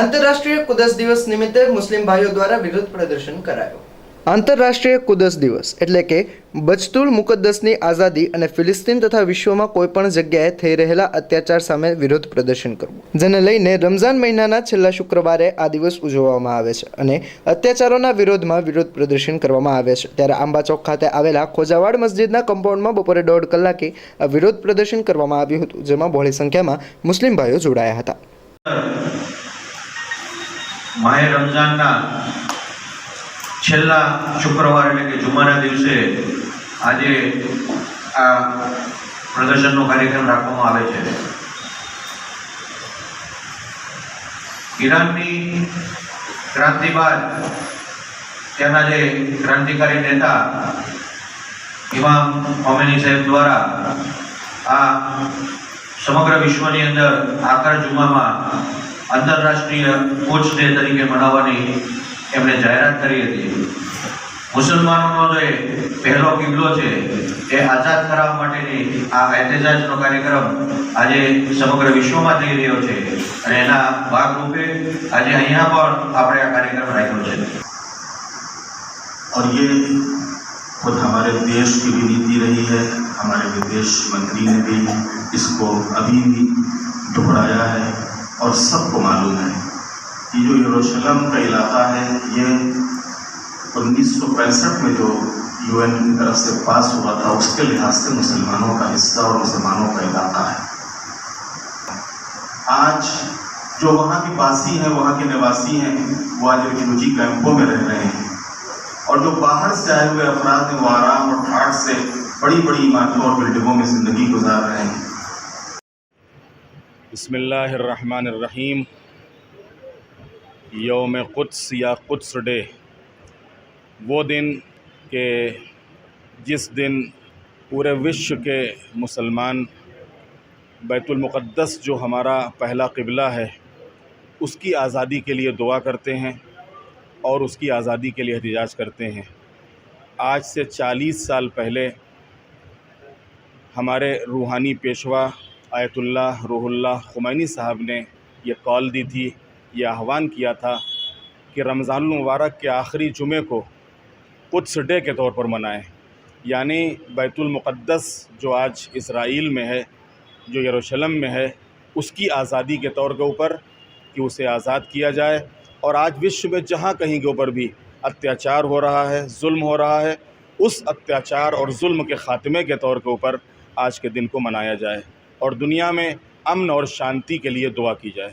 આંતરરાષ્ટ્રીય કુદસ દિવસ નિમિત્તે મુસ્લિમ ભાઈઓ દ્વારા વિરોધ પ્રદર્શન કરાયો. આંતરરાષ્ટ્રીય કુદસ દિવસ એટલે કે બચતુલ મુકદ્દસની આઝાદી અને ફિલિસ્તીન તથા વિશ્વમાં કોઈપણ જગ્યાએ થઈ રહેલા અત્યાચાર સામે વિરોધ પ્રદર્શન કરવું. જેને લઈને રમઝાન મહિનાના છેલ્લા શુક્રવારે આ દિવસ ઉજવવામાં આવે છે અને અત્યાચારોના વિરોધમાં વિરોધ પ્રદર્શન કરવામાં આવે છે. ત્યારે આંબા ચોક ખાતે આવેલા ખોજાવાડ મસ્જિદના કમ્પાઉન્ડમાં બપોરે દોઢ કલાકે આ વિરોધ પ્રદર્શન કરવામાં આવ્યું હતું, જેમાં બહોળી સંખ્યામાં મુસ્લિમ ભાઈઓ જોડાયા હતા. માહે રમઝાનના છેલ્લા શુક્રવાર એટલે કે જુમાના દિવસે આજે આ પ્રદર્શનનો કાર્યક્રમ રાખવામાં આવે છે. ઈરાનની ક્રાંતિ બાદ ત્યાંના જે ક્રાંતિકારી નેતા ઇમામ ખોમેની સાહેબ દ્વારા આ સમગ્ર વિશ્વની અંદર આખર જુમામાં آن کو منا جات کر ہمارے منتری بھی اس کو اور سب کو معلوم ہے کہ جو یروشلم کا علاقہ ہے، یہ انیس سو پینسٹھ میں جو یو این کی طرف سے پاس ہوا تھا، اس کے لحاظ سے مسلمانوں کا حصہ اور مسلمانوں کا علاقہ ہے۔ آج جو وہاں کے باسی ہیں، وہاں کے نواسی ہیں، وہ آج ریفیوجی کیمپوں میں رہ رہے ہیں۔ اور جو باہر سے آئے ہوئے افراد ہیں، وہ آرام اور ٹھاٹ سے بڑی بڑی عمارتوں اور بلڈنگوں میں زندگی گزار رہے ہیں۔ بسم اللہ الرحمن الرحیم۔ یوم قدس یا قدس ڈے۔ وہ دن کہ جس دن پورے وشو کے مسلمان بیت المقدس جو ہمارا پہلا قبلہ ہے، اس کی آزادی کے لیے دعا کرتے ہیں اور اس کی آزادی کے لیے احتجاج کرتے ہیں۔ آج سے چالیس سال پہلے ہمارے روحانی پیشوا آیت اللہ، روح اللہ، خمینی صاحب نے یہ کال دی تھی، یہ آہوان کیا تھا کہ رمضان المبارک کے آخری جمعے کو قدس ڈے کے طور پر منائیں۔ یعنی بیت المقدس جو آج اسرائیل میں ہے، جو یروشلم میں ہے، اس کی آزادی کے طور کے اوپر کہ اسے آزاد کیا جائے۔ اور آج وشو میں جہاں کہیں کے اوپر بھی اتیاچار ہو رہا ہے، ظلم ہو رہا ہے، اس اتیاچار اور ظلم کے خاتمے کے طور کے اوپر آج کے دن کو منایا جائے۔ اور دنیا میں امن اور شانتی کے لیے دعا کی جائے۔